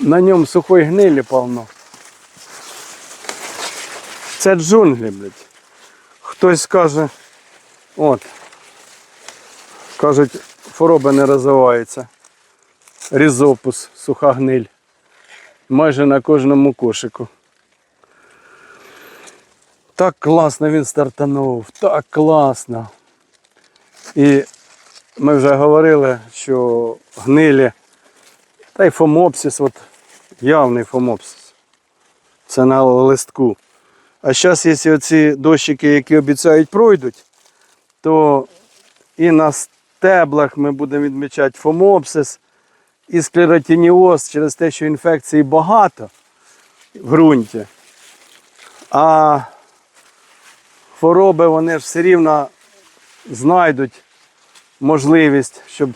На ньому сухої гнилі повно. Це джунглі, блядь. Хтось скаже, от. Кажуть, хвороба не розвивається. Різопус, суха гниль. Майже на кожному кошику. Так класно він стартанув, так класно. І ми вже говорили, що гнилі, та й фомопсис, от явний фомопсис. Це на листку. А зараз, якщо оці дощики, які обіцяють, пройдуть, то і на стеблах ми будемо відмічати фомопсис і склеротиніоз через те, що інфекцій багато в ґрунті. А хвороби вони ж все рівно знайдуть можливість, щоб.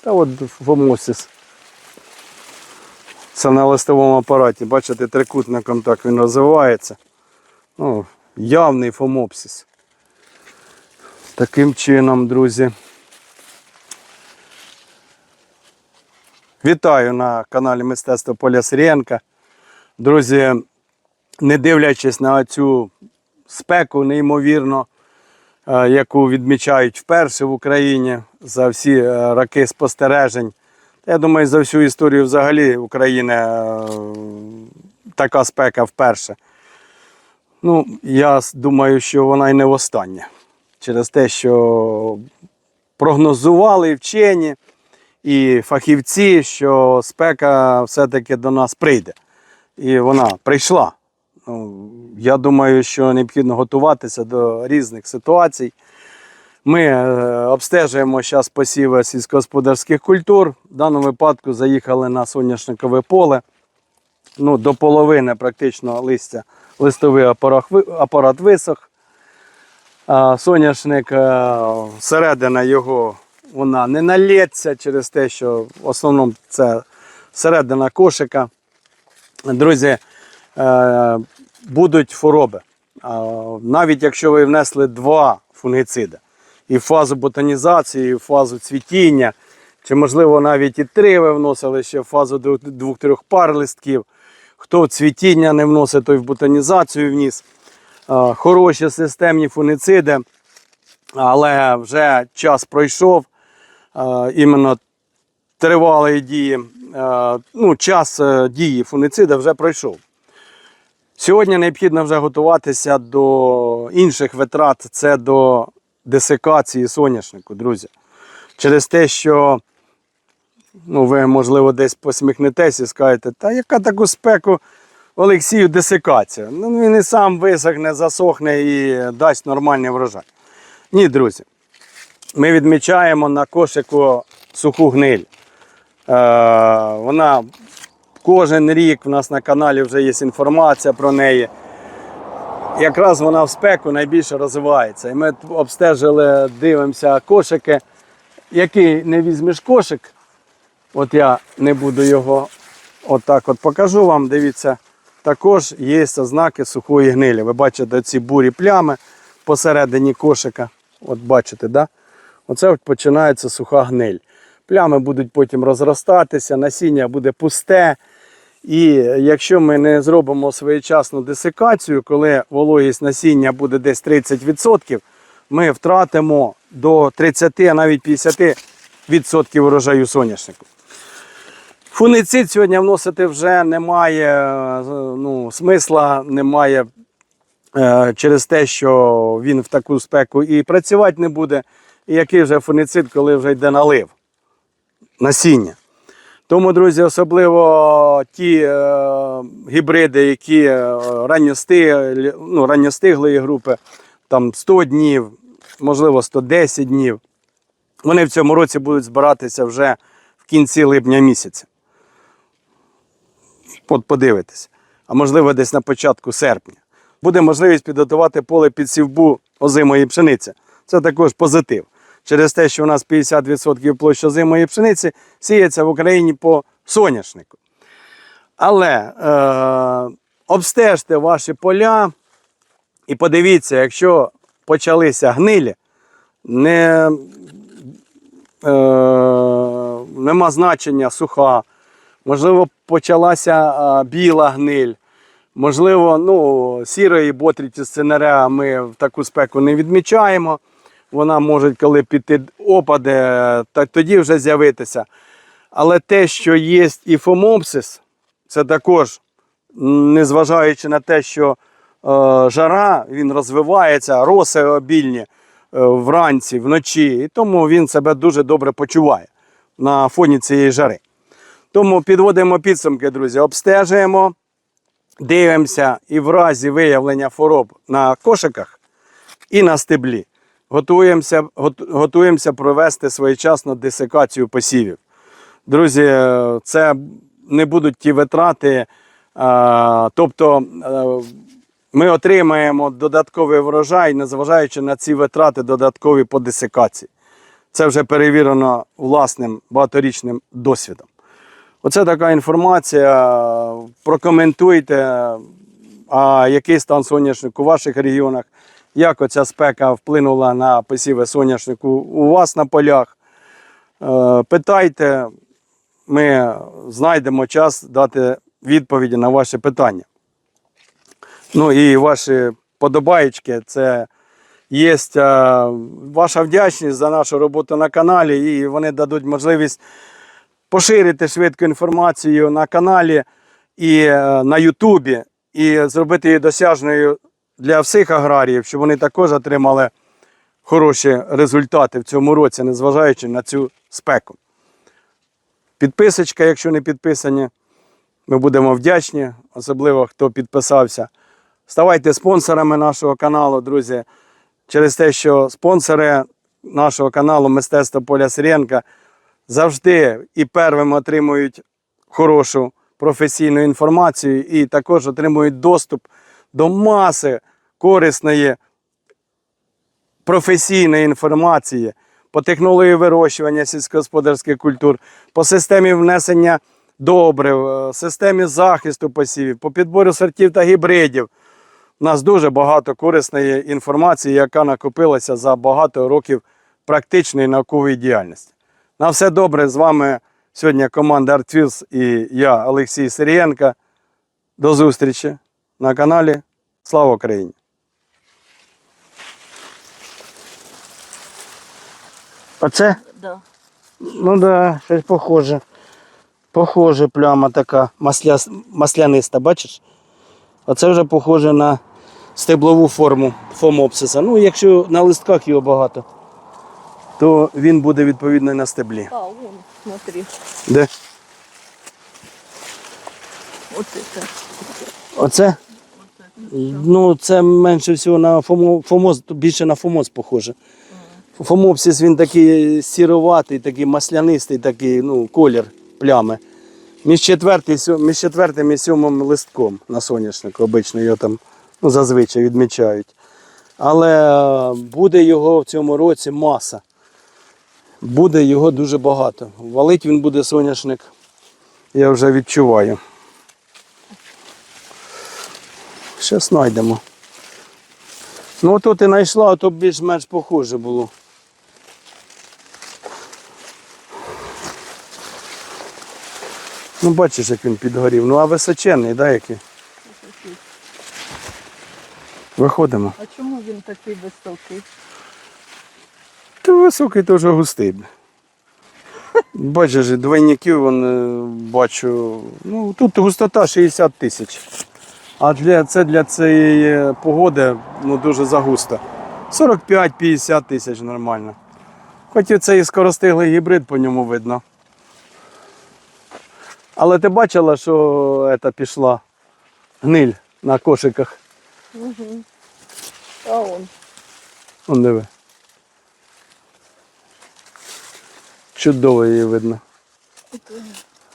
Та от фомопсис. Це на листовому апараті. Бачите, трикутником так він розвивається. Ну, явний фомопсис. Таким чином, друзі. Вітаю на каналі Мистецтво Поля Сирієнка. Друзі, не дивлячись на цю спеку, неймовірно, е, яку відмічають вперше в Україні за всі е, роки спостережень. Я думаю, за всю історію взагалі України е, така спека вперше. Ну, я думаю, що вона й не востаннє. Через те, що прогнозували і вчені і фахівці, що спека все-таки до нас прийде. І вона прийшла. Ну, я думаю, що необхідно готуватися до різних ситуацій. Ми е, обстежуємо зараз посіви сільськогосподарських культур. В даному випадку заїхали на соняшникове поле. Ну, до половини практично листя, листовий апарат, висох. Соняшник, е, середина його вона не налється через те, що в основному це середина кошика. Друзі, е, будуть хвороби. Навіть якщо ви внесли два фунгициди, і фазу ботанізації, і фазу цвітіння, чи можливо навіть і три ви вносили ще в фазу двох- двох-трьох пар листків. Хто в цвітіння не вносить, той в ботанізацію вніс. Хороші системні фунгициди, але вже час пройшов. Іменно тривалої дії, ну, час е, дії фунгицида вже пройшов. Сьогодні необхідно вже готуватися до інших витрат, це до десикації соняшнику, друзі. Через те, що ну, ви, можливо, десь посміхнетесь і скажете, та яка таку спеку Олексію десикація? Ну, він і сам висохне, засохне і дасть нормальний врожай. Ні, друзі. Ми відмічаємо на кошику суху гниль. Е, вона кожен рік у нас на каналі вже є інформація про неї. Якраз вона в спеку найбільше розвивається. І ми обстежили, дивимося кошики. Який не візьмеш кошик, от я не буду його отак от покажу вам. Дивіться, також є ознаки сухої гнилі. Ви бачите ці бурі плями посередині кошика. От бачите, да? Оце от починається суха гниль. Плями будуть потім розростатися, насіння буде пусте. І якщо ми не зробимо своєчасну десикацію, коли вологість насіння буде десь 30%, ми втратимо до 30, а навіть 50% урожаю соняшнику. Фунгицид сьогодні вносити вже немає е, ну, смисла, немає е, через те, що він в таку спеку і працювати не буде. І який вже фунгицид, коли вже йде налив насіння. Тому, друзі, особливо ті е, гібриди, які е, ранньостиглі, ну, ранньостиглої групи, там 100 днів, можливо, 110 днів, вони в цьому році будуть збиратися вже в кінці липня місяця. От подивитися. А можливо, десь на початку серпня. Буде можливість підготувати поле під сівбу озимої пшениці. Це також позитив. Через те, що у нас 50% площі озимої пшениці сіється в Україні по соняшнику. Але е, обстежте ваші поля і подивіться, якщо почалися гнилі, не, е, нема значення суха можливо, почалася а, біла гниль. Можливо, ну, сірої ботріті сценаря ми в таку спеку не відмічаємо. Вона може, коли піти опади, так тоді вже з'явитися. Але те, що є і фомопсис, це також, незважаючи на те, що е, жара, він розвивається, роси обільні е, вранці, вночі, і тому він себе дуже добре почуває на фоні цієї жари. Тому підводимо підсумки, друзі, обстежуємо, дивимося і в разі виявлення хвороб на кошиках і на стеблі. Готуємося, готуємося провести своєчасно десикацію посівів. Друзі, е, це не будуть ті витрати. е, Тобто е, ми отримаємо додатковий врожай, незважаючи на ці витрати додаткові по десикації. Це вже перевірено власним багаторічним досвідом. Оце така інформація. Прокоментуйте, а який стан соняшнику у ваших регіонах, як оця спека вплинула на посіви соняшнику у вас на полях. Е, Питайте, ми знайдемо час дати відповіді на ваші питання. Ну і ваші подобаєчки, це є е, ваша вдячність за нашу роботу на каналі, і вони дадуть можливість поширити швидко інформацію на каналі і е, на Ютубі, і зробити її досяжною для всіх аграріїв, щоб вони також отримали хороші результати в цьому році, незважаючи на цю спеку. Підписочка, якщо не підписані, ми будемо вдячні, особливо хто підписався. Ставайте спонсорами нашого каналу, друзі. Через те, що спонсори нашого каналу Мистецтво Поля Сиренка завжди і первим отримують хорошу професійну інформацію і також отримують доступ до маси корисної професійної інформації по технології вирощування сільськогосподарських культур, по системі внесення добрив, е, системі захисту посівів, по підбору сортів та гібридів. У нас дуже багато корисної інформації, яка накопилася за багато років практичної наукової діяльності. На все добре. З вами сьогодні команда ArtFields і я, Олексій Сирієнко. До зустрічі на каналі. Слава Україні! Оце? Да. Ну да, щось похоже. Похоже, пляма така масля... масляниста, бачиш? Оце вже похоже на стеблову форму фомопсиса. Ну, якщо на листках його багато, то він буде відповідно на стеблі. А, вон, смотри. Де? Это. Оце? Ну, це менше всього на фомо... фомоз, більше на фомоз похоже. Фомопсис він такий сіроватий, такий маслянистий, такий, ну, колір плями. Між четвертим, між четвертим і сьомим листком на соняшнику обично його там ну, зазвичай відмічають. Але е, буде його в цьому році маса. Буде його дуже багато. Валить він буде соняшник, я вже відчуваю. Ще знайдемо. Ну то ти знайшла, а то більш-менш похоже було. Ну, бачиш, як він підгорів. Ну, а височенний, да, який? Виходимо. А чому він такий високий? Та високий теж густий. Бачиш, двойників вон, е, бачу. Ну, тут густота 60 тисяч. А для, це для цієї погоди ну, дуже загусто. 45-50 тисяч нормально. Хоч і це і скоростиглий гібрид по ньому видно. Але ти бачила, що це пішла гниль на кошиках. Угу. А он. Вон диви. Чудово її видно.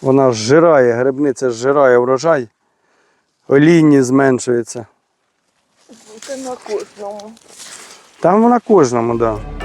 Вона зжирає, грибниця зжирає врожай, олійні зменшується. Це на кожному. Там вона кожному, так. Да.